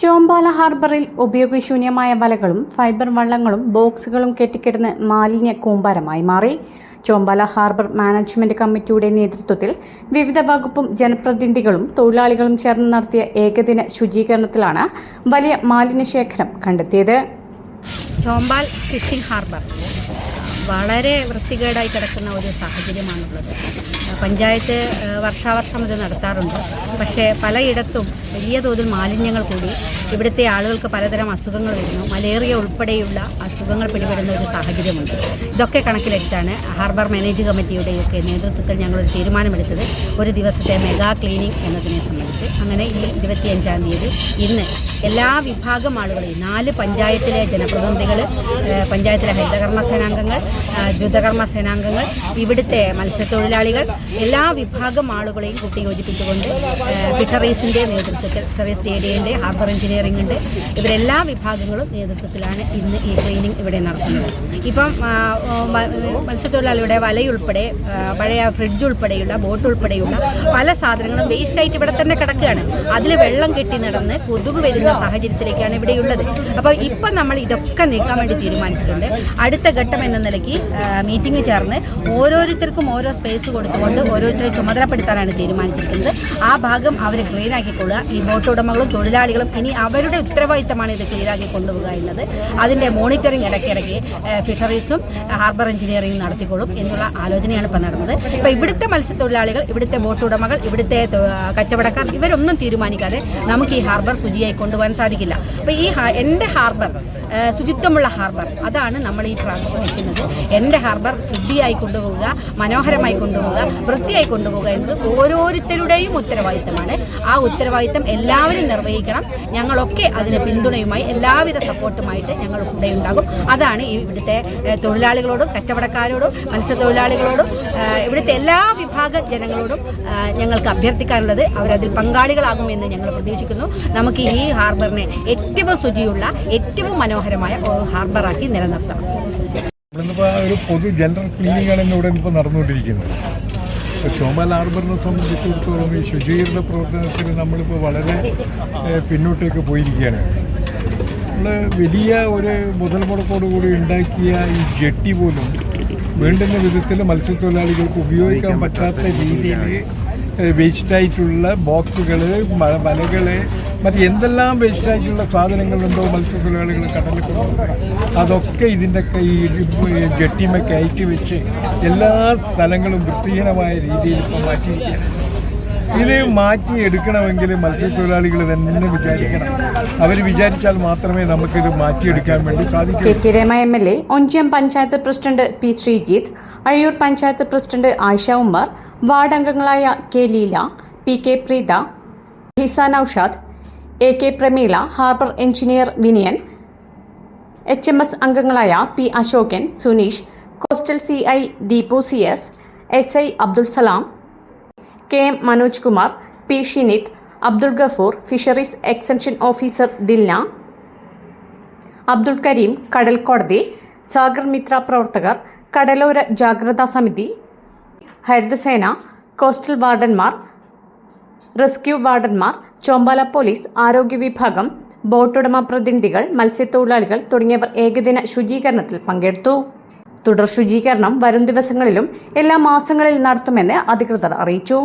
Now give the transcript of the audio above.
ചോമ്പാല ഹാർബറിൽ ഉപയോഗശൂന്യമായ വലകളും ഫൈബർ വള്ളങ്ങളും ബോക്സുകളും കെട്ടിക്കിടന്ന് മാലിന്യ കൂമ്പാരമായി മാറി. ചോമ്പാല ഹാർബർ മാനേജ്മെന്റ് കമ്മിറ്റിയുടെ നേതൃത്വത്തിൽ വിവിധ വകുപ്പും ജനപ്രതിനിധികളും തൊഴിലാളികളും ചേർന്ന് നടത്തിയ ഏകദിന ശുചീകരണത്തിലാണ് വലിയ മാലിന്യ ശേഖരം കണ്ടെത്തിയത്. Chombal fishing harbour. വളരെ വൃത്തികേടായി കിടക്കുന്ന ഒരു സാഹചര്യമാണുള്ളത്. പഞ്ചായത്ത് വർഷാവർഷം ഇത് നടത്താറുണ്ട്. പക്ഷേ പലയിടത്തും വലിയ തോതിൽ മാലിന്യങ്ങൾ കൂടി ഇവിടുത്തെ ആളുകൾക്ക് പലതരം അസുഖങ്ങൾ വരുന്നു. മലേറിയ ഉൾപ്പെടെയുള്ള അസുഖങ്ങൾ പിടിപെടുന്ന ഒരു സാഹചര്യമുണ്ട്. ഇതൊക്കെ കണക്കിലെടുത്താണ് ഹാർബർ മാനേജ് കമ്മിറ്റിയുടെയൊക്കെ നേതൃത്വത്തിൽ ഞങ്ങളൊരു തീരുമാനമെടുത്തത്. ഒരു ദിവസത്തെ മെഗാ ക്ലീനിങ് എന്നതിനെ സംബന്ധിച്ച്. അങ്ങനെ ഈ ഇരുപത്തിയഞ്ചാം തീയതി ഇന്ന് എല്ലാ വിഭാഗം ആളുകളെയും നാല് പഞ്ചായത്തിലെ ജനപ്രതിനിധികൾ പഞ്ചായത്തിലെ ഹരിതകർമ്മ സേനാംഗങ്ങൾ ദ്രുതകർമ്മ സേനാംഗങ്ങൾ ഇവിടുത്തെ മത്സ്യത്തൊഴിലാളികൾ എല്ലാ വിഭാഗം ആളുകളെയും കൂട്ടിയോജിപ്പിച്ചുകൊണ്ട് യോജിപ്പിച്ചുകൊണ്ട് ഫിഷറീസിന്റെ നേതൃത്വത്തിൽ ഫിഷറീസ് ഏരിയന്റെ ഹാർബർ എഞ്ചിനീയറിംഗ് ഉണ്ട്. ഇവരെല്ലാ വിഭാഗങ്ങളും നേതൃത്വത്തിലാണ് ഇന്ന് ഈ ട്രെയിനിങ് ഇവിടെ നടത്തുന്നത്. ഇപ്പം മത്സ്യത്തൊഴിലാളിയുടെ വലയുൾപ്പെടെ പഴയ ഫ്രിഡ്ജ് ഉൾപ്പെടെയുള്ള ബോട്ട് ഉൾപ്പെടെയുള്ള പല സാധനങ്ങളും വേസ്റ്റായിട്ട് ഇവിടെ തന്നെ കിടക്കുകയാണ്. അതിൽ വെള്ളം കെട്ടി നടന്ന് കൊതുക് വരുന്ന സാഹചര്യത്തിലേക്കാണ് ഇവിടെയുള്ളത്. അപ്പോൾ ഇപ്പം നമ്മൾ ഇതൊക്കെ നീക്കാൻ വേണ്ടി തീരുമാനിച്ചിട്ടുണ്ട്. അടുത്ത ഘട്ടം എന്ന നിലയ്ക്ക് മീറ്റിംഗ് ചേർന്ന് ഓരോരുത്തർക്കും ഓരോ സ്പേസ് കൊടുത്തുകൊണ്ട് ഓരോരുത്തരെ ചുമതലപ്പെടുത്താനാണ് തീരുമാനിച്ചിരിക്കുന്നത്. ആ ഭാഗം അവർ ക്ലീൻ ആക്കിക്കൊള്ളുക. ഈ ബോട്ട് ഉടമകളും തൊഴിലാളികളും ഇനി അവരുടെ ഉത്തരവാദിത്തമാണ് ഇത് ക്ലീൻ ആക്കി കൊണ്ടുപോകുക എന്നത്. അതിന്റെ മോണിറ്ററിംഗ് ഇടയ്ക്കിടയ്ക്ക് ഫിഷറീസും ഹാർബർ എഞ്ചിനീയറിംഗും നടത്തിക്കൊള്ളും എന്നുള്ള ആലോചനയാണ് ഇപ്പോൾ നടന്നത്. ഇപ്പോൾ ഇവിടുത്തെ മത്സ്യത്തൊഴിലാളികൾ ഇവിടുത്തെ ബോട്ട് ഉടമകൾ ഇവിടുത്തെ കച്ചവടക്കാർ ഇവരൊന്നും തീരുമാനിക്കാതെ നമുക്ക് ഈ ഹാർബർ ശുചിയായി കൊണ്ടുപോകാൻ സാധിക്കില്ല. അപ്പോൾ ഈ എന്റെ ഹാർബർ ശുചിത്വമുള്ള ഹാർബർ. അതാണ് നമ്മൾ ഈ പ്രാവശ്യം വയ്ക്കുന്നത് എന്റെ ഹാർബർ ശുദ്ധിയായി കൊണ്ടുപോവുക മനോഹരമായി കൊണ്ടുപോവുക വൃത്തിയായി കൊണ്ടുപോവുക എന്നത് ഓരോരുത്തരുടെയും ഉത്തരവാദിത്തമാണ്. ആ ഉത്തരവാദിത്തം എല്ലാവരും നിർവഹിക്കണം. ഞങ്ങളൊക്കെ അതിന് പിന്തുണയുമായി എല്ലാവിധ സപ്പോർട്ടുമായിട്ട് ഞങ്ങൾ കൂടെ ഉണ്ടാകും. അതാണ് ഇവിടുത്തെ തൊഴിലാളികളോടും കച്ചവടക്കാരോടും മത്സ്യത്തൊഴിലാളികളോടും ഇവിടുത്തെ എല്ലാ വിഭാഗ ജനങ്ങളോടും ഞങ്ങൾക്ക് അഭ്യർത്ഥിക്കാനുള്ളത് അവരതിൽ പങ്കാളികളാകുമെന്ന് ഞങ്ങൾ പ്രതീക്ഷിക്കുന്നു. നമുക്ക് ഈ ഹാർബറിനെ ഏറ്റവും ശുചിയുള്ള ഏറ്റവും മനോഹരമായ ഒരു ഹാർബറാക്കി നിലനിർത്തണം. ഒരു പൊതു ജനറൽ ക്ലീനിങ് ആണ് ഇന്നിവിടെ ഇപ്പോൾ നടന്നുകൊണ്ടിരിക്കുന്നത് ചോമ്പാൽ ഹാർബറിനെ സംബന്ധിച്ചിടത്തോളം ഈ ശുചീകരണ പ്രവർത്തനത്തിൽ നമ്മളിപ്പോൾ വളരെ പിന്നോട്ടേക്ക് പോയിരിക്കുകയാണ്. നമ്മൾ വലിയ ഒരു മുതൽ മുടക്കോടുകൂടി ഉണ്ടാക്കിയ ഈ ജെട്ടി പോലും വേണ്ടുന്ന വിധത്തിൽ മത്സ്യത്തൊഴിലാളികൾക്ക് ഉപയോഗിക്കാൻ പറ്റാത്ത രീതിയിൽ വേസ്റ്റായിട്ടുള്ള ബോക്സുകൾ വലകൾ മറ്റ് എന്തെല്ലാം വേസ്റ്റായിട്ടുള്ള സാധനങ്ങളുണ്ടോ മത്സ്യത്തൊഴിലാളികൾ കടലിൽ അതൊക്കെ ഇതിന്റെ ഈ ഗട്ടിമ കയറ്റി വെച്ച് എല്ലാ സ്ഥലങ്ങളും വൃത്തിഹീനമായ രീതിയിൽ ഇപ്പം മാറ്റിയിരിക്കുകയാണ്. ഇത് മാറ്റി എടുക്കണമെങ്കിൽ മത്സ്യത്തൊഴിലാളികൾ തന്നെ വിചാരിക്കണം. അവർ വിചാരിച്ചാൽ മാത്രമേ നമുക്കിത് മാറ്റിയെടുക്കാൻ വേണ്ടി സാധിക്കൂ. K Onchiyam panchayat president P Sreejith Azhiyur panchayat president Ayisha Ummer ward അംഗങ്ങളായ K Leela P K Preetha Hisa Naushad A K Prameela harbour engineer Vinayan H M S അംഗങ്ങളായ P Ashokan Suneesh coastal C I Deepu C S S I Abdul Salam K M Manoj Kumar P Shinith Abdul Gafoor fisheries extension officer Dilna Abdul Kareem കടൽ കോടതി സാഗർ മിത്ര പ്രവർത്തകർ കടലോര ജാഗ്രതാ സമിതി Haritha Sena coastal വാർഡന്മാർ rescue വാർഡന്മാർ Chombala police ആരോഗ്യ വിഭാഗം ബോട്ടുടമ പ്രതിനിധികൾ മത്സ്യത്തൊഴിലാളികൾ തുടങ്ങിയവർ ഏകദിന ശുചീകരണത്തിൽ പങ്കെടുത്തു. തുടർ ശുചീകരണം വരും ദിവസങ്ങളിലും എല്ലാ മാസങ്ങളിലും നടത്തുമെന്ന് അധികൃതർ അറിയിച്ചു